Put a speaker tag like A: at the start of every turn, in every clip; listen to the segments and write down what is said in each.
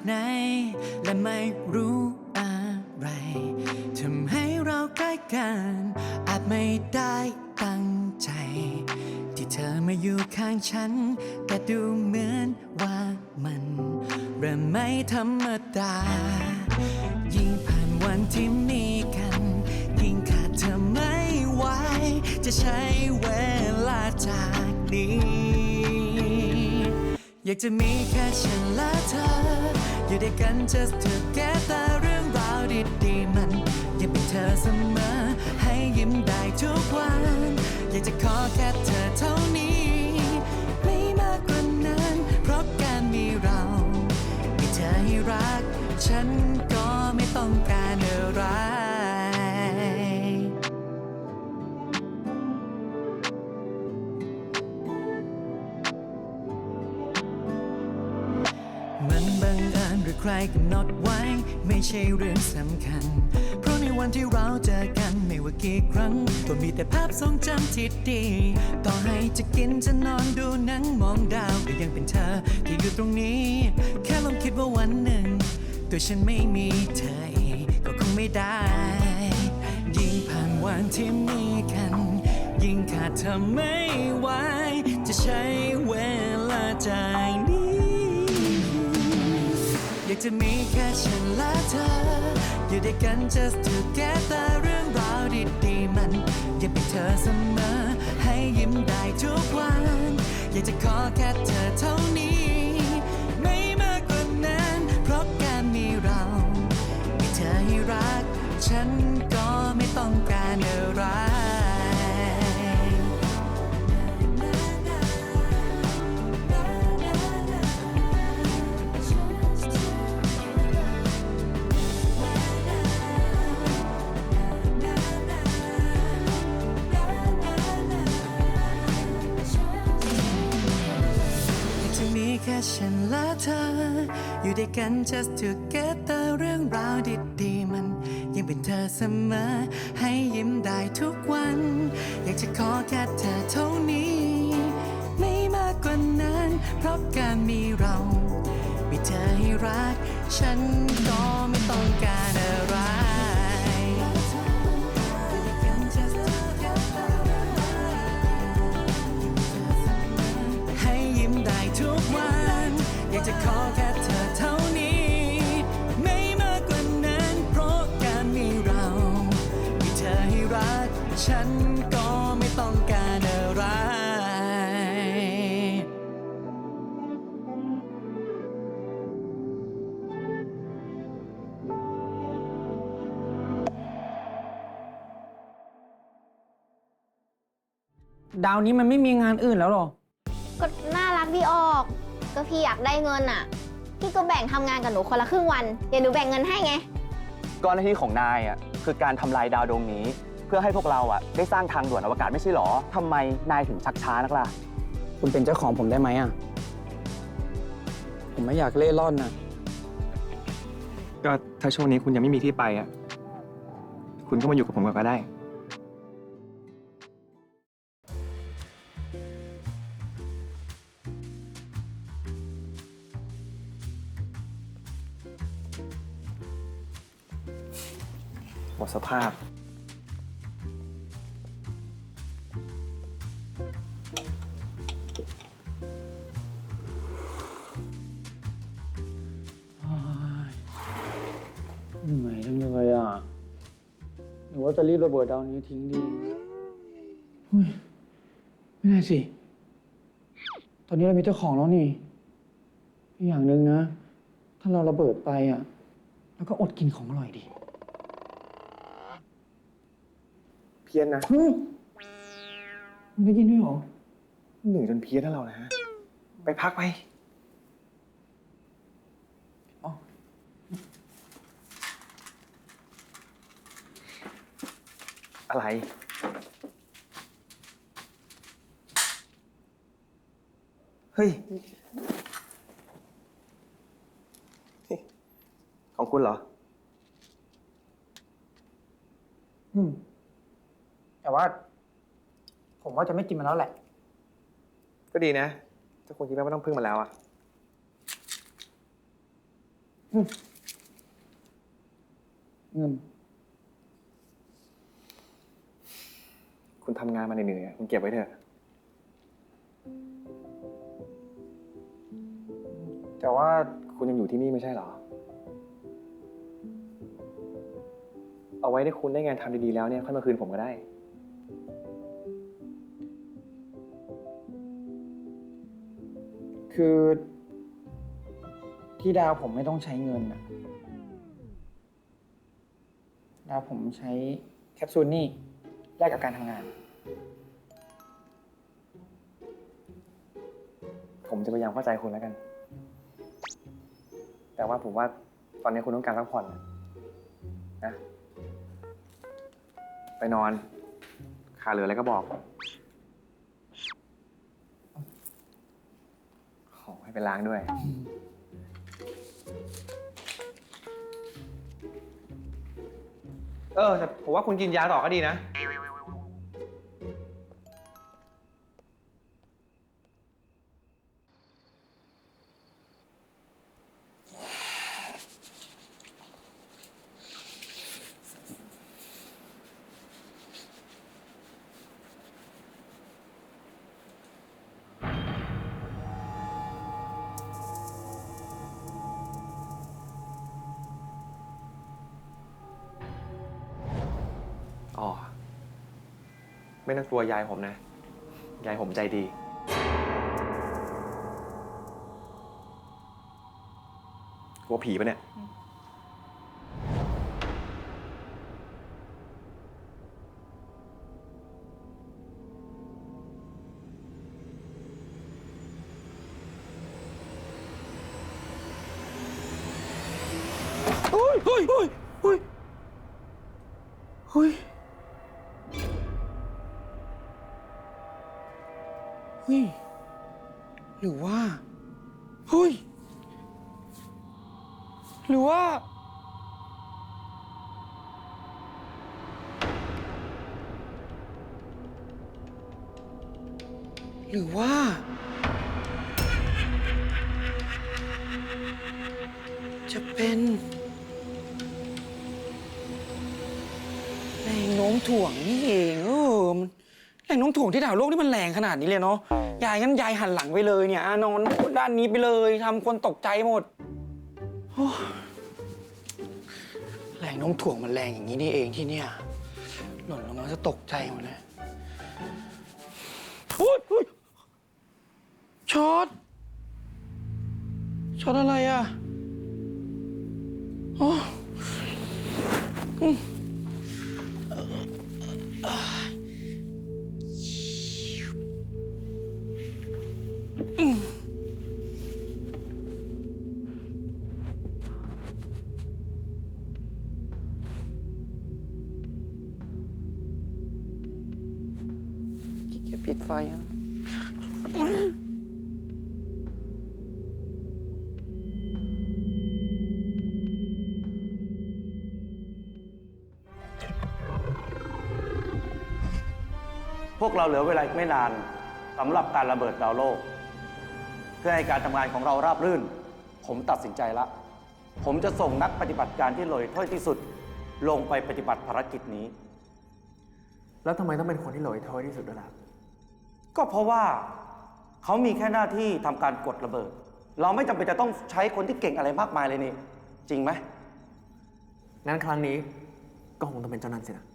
A: จากไหน และไม่รู้อะไรทำให้เราใกล้กัน อาจไม่ได้ตั้งใจ ที่เธอมาอยู่ข้างฉัน แต่ดูเหมือนว่ามันเริ่มไม่ธรรมดา ยิ่งผ่านวันที่มีกัน ยิ่งขาดเธอไม่ไหวจะใช้เวลาจากนี้ อยากจะมีแค่ฉันและเธอ อยู่ด้วยกัน just together เรื่องราวดีๆมัน ยังเป็นเธอเสมอ ให้ยิ้มได้ทุกวัน อยากจะขอแค่เธอเท่านี้ ไม่มากกว่านั้น เพราะการมีเรา มีเธอให้รัก ฉันก็ไม่ต้องการอะไร รือใครกำหนดไว้ ไม่ใช่เรื่องสำคัญ เพราะในวันที่เราเจอกันไม่ว่ากี่ครั้ง ก็มีแต่ภาพทรงจำที่ดี ต่อให้จะกินจะนอนดูหนังมองดาวก็ยังเป็นเธอที่อยู่ตรงนี้ แค่ลองคิดว่าวันหนึ่ง ตัวฉันไม่มีเธอก็คงไม่ได้ ยิ่งผ่านวันที่มีกัน ยิ่งขาดเธอไม่ไหวจะใช้เวลาใจ อยากจะมีแค่ฉันและเธอ อยู่ด้วยกัน just together เรื่องราวดีๆมัน ยังเป็นเธอเสมอ ให้ยิ้มได้ทุกวัน อยากจะขอแค่เธอเท่านี้ ฉันและเธอ อยู่ด้วยกัน just together เรื่องราวดีๆมัน ยังเป็นเธอเสมอ ให้ยิ้มได้ทุกวัน อยากจะขอแค่เธอเท่านี้ ไม่มากกว่านั้น เพราะการมีเรา มีเธอให้รัก ฉันก็ไม่ต้องการอะไร
B: ดาวนี้มันไม่มีงานอื่นแล้วหรอ
C: ก็น่ารักดีออก ก็พี่อยากได้เงินอะ พี่ก็แบ่งทำงานกับหนูคนละครึ่งวัน เดี๋ยวหนูแบ่งเงินให้ไง
D: ก็หน้าที่ของนายอะคือการทำลายดาวดวงนี้ เพื่อให้พวกเราอะได้สร้างทางด่วนอวกาศไม่ใช่หรอทำไมนายถึงชักช้านักล่ะ
B: คุณเป็นเจ้าของผมได้ไหมอะ ผมไม่อยากเล่ร่อนอะ
E: ก็ถ้าช่วงนี้คุณยังไม่มีที่ไปอะ คุณก็มาอยู่กับผมก่อนก็ได้ หมดสภาพ
B: เหนื่อยจังเลยอะหรือว่าจะรีบระเบิดดาวนี้ทิ้งดีเฮ้ยไม่ได้สิ ตอนนี้เรามีเจ้าของแล้วนี่อีกอย่างหนึ่งนะ ถ้าเราระเบิดไปอะ แล้วก็อดกินของอร่อยดิ
E: เพี้ยนนะ
B: เฮ้ยมึงได้ยินด้วยเหรอ
E: หนึ่งจนเพี้ยนแล้วเรานะฮะไปพักไป
B: อ๋อ
E: อะไร เฮ้ย ของคุณเหรอ
B: อืมแต่ว่า ผมว่าจะไม่กินมันแล้วแหละ
E: ก็ดีนะ ถ้าคุณคิดว่าไม่ต้องพึ่งมันแล้วอะ
B: เงิน
E: คุณทำงานมาเหนื่อยๆอะคุณเก็บไว้เถอะ
B: แต่ว่า
E: คุณยังอยู่ที่นี่ไม่ใช่เหรอ เอาไว้ได้คุณได้งานทำดีๆแล้วเนี่ยค่อยมาคืนผมก็ได้
B: คือที่ดาวผมไม่ต้องใช้เงินอะดาวผมใช้แคปซูลนี่แลกกับการทำงาน
E: ผมจะพยายามเข้าใจคุณแล้วกัน แต่ว่าผมว่าตอนนี้คุณต้องการพักผ่อนนะนะ ไปนอนขาดเหลืออะไรก็บอกโอ้ ให้ไปล้างด้วย เออแต่ผมว่าคุณกินยาต่อก็ดีนะ ไม่ต้องกลัวยายผมนะ ยายผมใจดี กลัวผีปะเนี่ย
B: เฮ้ยเฮ้ยเฮ้ยเฮ้ยเฮ้ย ฮ้ย หรือว่า เฮ้ย หรือว่า หรือว่า จะเป็นแรงโน้มถ่วงนี่เองเออมัน แรงโน้มถ่วงที่ดาวโลกนี่มันแรงขนาดนี้เลยเนาะ ยายงั้นยายหันหลังไปเลยเนี่ยอะนอนด้านนี้ไปเลยทำคนตกใจหมดโอ้แรงโน้มถ่วงมันแรงอย่างนี้นี่เองที่เนี่ย หล่นลงมาจะตกใจหมดเลยโอ๊ยโอ๊ยช็อต ช็อตอะไรอะโอ้ขี้เกียจปิดไฟอะ
F: พวกเราเหลือเวลาอีกไม่นานสำหรับการระเบิดดาวโลก เพื่อให้การทำงานของเราราบรื่น ผมตัดสินใจละ ผมจะส่งนักปฏิบัติการที่ลอยถ้อยที่สุด ลงไปปฏิบัติภารกิจนี้
E: แล้วทำไมต้องเป็นคนที่หลอยถ้อยที่สุดด้วยล่ะ
F: ก็เพราะว่าเขามีแค่หน้าที่ทำการกดระเบิด เราไม่จำเป็นจะต้องใช้คนที่เก่งอะไรมากมายเลยนี่ จริงไหม
E: งั้นครั้งนี้ก็คงต้องเป็นเจ้านั้นสินะ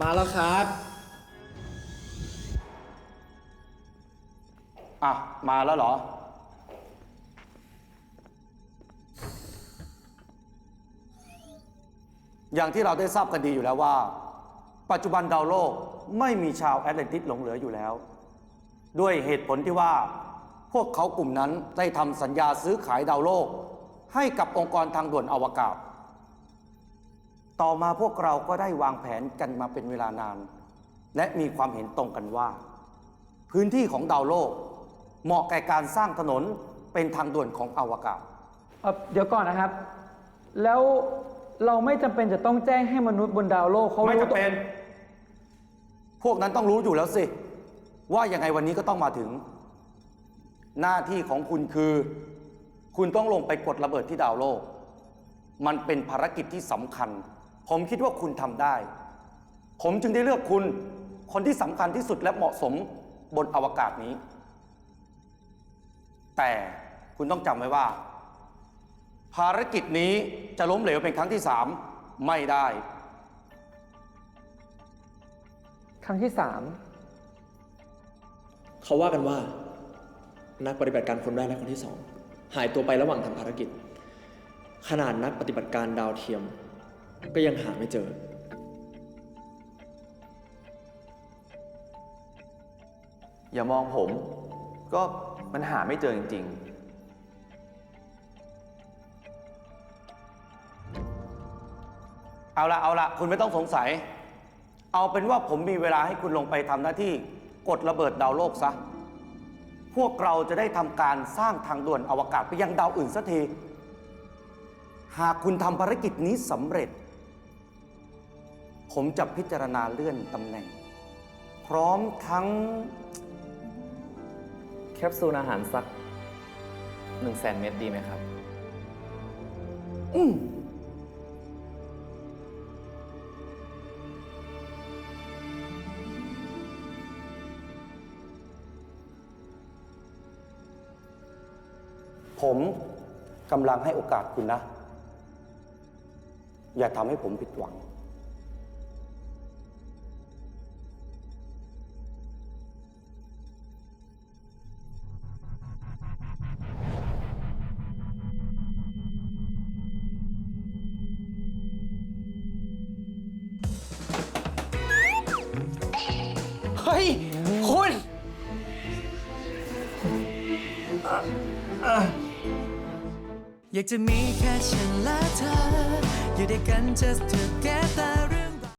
B: มาแล้วครับ
F: อะมาแล้วเหรอ อย่างที่เราได้ทราบกันดีอยู่แล้วว่า ปัจจุบันดาวโลกไม่มีชาวแอตแลนติสหลงเหลืออยู่แล้ว ด้วยเหตุผลที่ว่า พวกเขากลุ่มนั้นได้ทำสัญญาซื้อขายดาวโลก ให้กับองค์กรทางด่วนอวกาศ ต่อมาพวกเราก็ได้วางแผนกันมาเป็นเวลานาน และมีความเห็นตรงกันว่า พื้นที่ของดาวโลก เหมาะแก่การสร้างถนนเป็นทางด่วนของอวกาศ
B: เอ่อเดี๋ยวก่อนนะครับ แล้ว เราไม่จำเป็นจะต้องแจ้งให้มนุษย์บนดาวโลกเขารู้
F: ไม่จำเป็น พวกนั้นต้องรู้อยู่แล้วสิ ว่ายังไงวันนี้ก็ต้องมาถึง หน้าที่ของคุณคือ คุณต้องลงไปกดระเบิดที่ดาวโลก มันเป็นภารกิจที่สำคัญ ผมคิดว่าคุณทำได้ ผมจึงได้เลือกคุณ คนที่สำคัญที่สุดและเหมาะสมบนอวกาศนี้ แต่คุณต้องจำไว้ว่า ภารกิจนี้จะล้มเหลวเป็นครั้งที่สามไม่ได้
B: ครั้งที่สาม
G: เขาว่ากันว่า นักปฏิบัติการคนแรกและคนที่สองหายตัวไประหว่างทำภารกิจ ขนาดนักปฏิบัติการดาวเทียม ก็ยังหาไม่เจอ
D: อย่ามองผม ก็มันหาไม่เจอจริง ๆ
F: เอาละเอาละคุณไม่ต้องสงสัย เอาเป็นว่าผมมีเวลาให้คุณลงไปทำหน้าที่กดระเบิดดาวโลกซะ พวกเราจะได้ทำการสร้างทางด่วนอวกาศไปยังดาวอื่นสักที หากคุณทำภารกิจนี้สำเร็จ ผมจะพิจารณาเลื่อนตำแหน่ง พร้อมทั้ง
D: แคปซูลอาหารสัก1นึ่งแสนเม็ดดีไหมครับ
F: ผมกำลังให้โอกาสคุณนะ อย่าทำให้ผมผิดหวัง
A: อยากจะมีแค่ฉันและเธอ อยู่ด้วยกัน just together